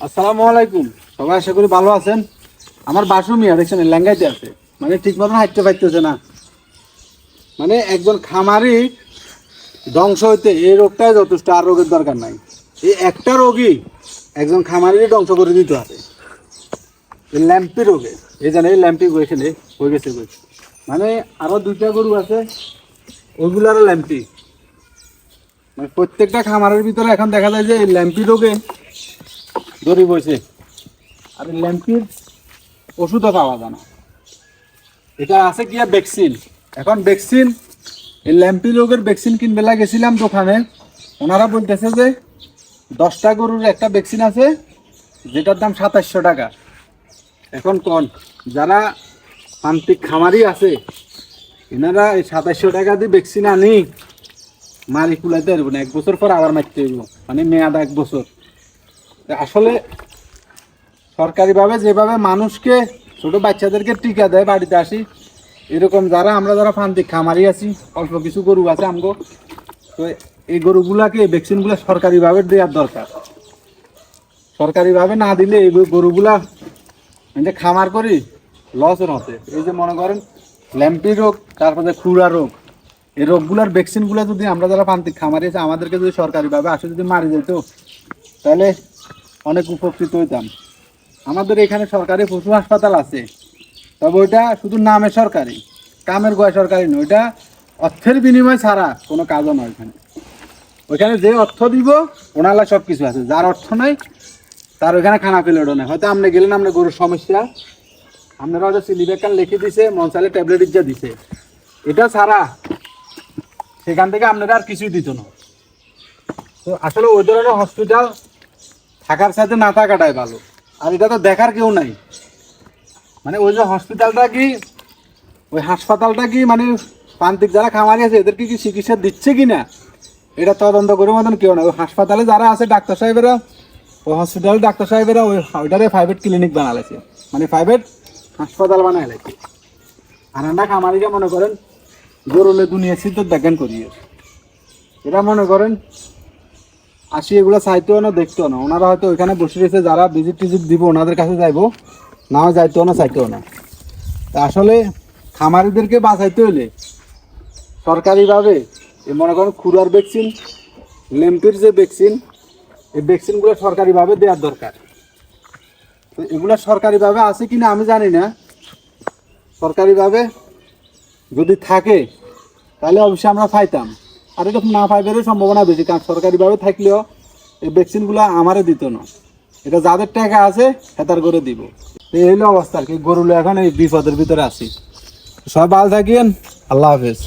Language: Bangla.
আসসালামু আলাইকুম। সবাই আশা করি ভালো আছেন। আমার বাসু মিয়া, দেখছেন, ল্যাঙ্গাইতে আছে। মানে ঠিক মতন হাঁটতে পারতেছে না। মানে একজন খামারি ধ্বংস হইতে এই রোগটাই যথেষ্ট, আর রোগের দরকার নাই। এই একটা রোগই একজন খামারির ধ্বংস করে দিতে হবে ল্যাম্পি রোগে। এই জানে, এই ল্যাম্পি গেছে হয়ে গেছে মানে আরও দুইটা গরু আছে ওইগুলো আরও ল্যাম্পি। মানে প্রত্যেকটা খামারের ভিতরে এখন দেখা যায় যে ল্যাম্পি রোগে দড়ি বসে আর ল্যাম্পির ওষুধও পাওয়া যায় না। এটা আছে কি ভ্যাকসিন। এখন ভ্যাকসিন, এই ল্যাম্পি রোগের ভ্যাকসিন কিনবে গেছিলাম দোকানে। ওনারা বলতেছে যে দশটা গরুর একটা ভ্যাকসিন আছে, যেটার দাম সাতাশশো টাকা। এখন কোন, যারা প্রান্তিক খামারি আছে, এনারা এই সাতাশশো টাকা দিয়ে ভ্যাকসিন আনি, মারি কুলাইতে পারব না। এক বছর পর আবার মারতে হইব। মানে মেয়াদ এক বছর। আসলে সরকারিভাবে যেভাবে মানুষকে, ছোট বাচ্চাদেরকে টিকা দেয় বাড়িতে আসি, এরকম যারা, আমরা যারা প্রান্তিক খামারি আছি, অল্প কিছু গরু আছে আমগো, তো এই গরুগুলাকে, এই ভ্যাকসিনগুলো সরকারিভাবে দেওয়ার দরকার। সরকারিভাবে না দিলে এই গরুগুলা যে খামার করি লসের হতে এই যে মনে করেন, ল্যাম্পি রোগ, তারপরে খুরা রোগ, এই রোগগুলার ভ্যাকসিনগুলো যদি আমরা যারা প্রান্তিক খামারি আছে, আমাদেরকে যদি সরকারিভাবে আসে, যদি মারি যেত, তাহলে অনেক উপকৃত হইতাম। আমাদের এখানে সরকারি পশু হাসপাতাল আছে। তবে ওইটা শুধু নামে সরকারি, কামের গোয়া সরকারি নয়, ওইটা অর্থের বিনিময় ছাড়া কোনো কাজও নয় ওইখানে ওইখানে যে অর্থ দিব ওনালা সব কিছু আছে। যার অর্থ নাই, তার ওইখানে খানা পেলে ওটা নেই। হয়তো আপনি গেলেন, আপনার গরুর সমস্যা। আপনারা হয়তো সিলিবেকান লিখে দিছে, মনসালে ট্যাবলেট ইজ্জা দিছে। এটা ছাড়া সেখান থেকে আপনারা আর কিছুই দিত না। তো আসলে ওই ধরনের হসপিটাল থাকার সাথে না থাকাটাই ভালো। আর এটা তো দেখার কেউ নাই। মানে ওই যে হসপিটালটা কি, ওই হাসপাতালটা কি মানে প্রান্তিক যারা খামারি আছে, এদেরকে কি চিকিৎসা দিচ্ছে কি না এটা তদন্ত করে মতন কেউ না ওই হাসপাতালে যারা আছে, ডাক্তার সাহেবেরা, ওই হসপিটালে ডাক্তার সাহেবেরা, ওই ওইটারে প্রাইভেট ক্লিনিক বানালেছে। মানে প্রাইভেট হাসপাতাল বানায় লেছে আর আমরা খামারিরা মনে করেন গরুলে দুনিয়া সিদ্ধ দেখেন করিয়ে। এটা মনে করেন আসি, এগুলো চাইতেও না, দেখতেও না। ওনারা হয়তো ওইখানে বসে রয়েছে, যারা ভিজিট টিজিট দিব, ওনাদের কাছে যাইবো। নাও যাইতেও না, চাইতেও না। তা আসলে খামারিদেরকে বাঁচাইতে হলে সরকারিভাবে এই মনে করেন খুরার ভ্যাকসিন লেম্পির যে ভ্যাকসিন এই ভ্যাকসিনগুলো সরকারিভাবে দেওয়ার দরকার। তো এগুলো সরকারিভাবে আছে কিনা আমি জানি না। সরকারিভাবে যদি থাকে, তাহলে অবশ্যই আমরা পাইতাম। আর এটা না পাইবারই সম্ভাবনা বেশি, কারণ সরকারিভাবে থাকলেও এই ভ্যাকসিনগুলো আমারে দিত না। এটা যাদের টাকা আছে হেতার করে দিব। এই হলো অবস্থা আর কি। গরুলো এখন এই বিপদের ভিতরে আছি। সব ভালো থাকেন। আল্লাহ হাফেজ।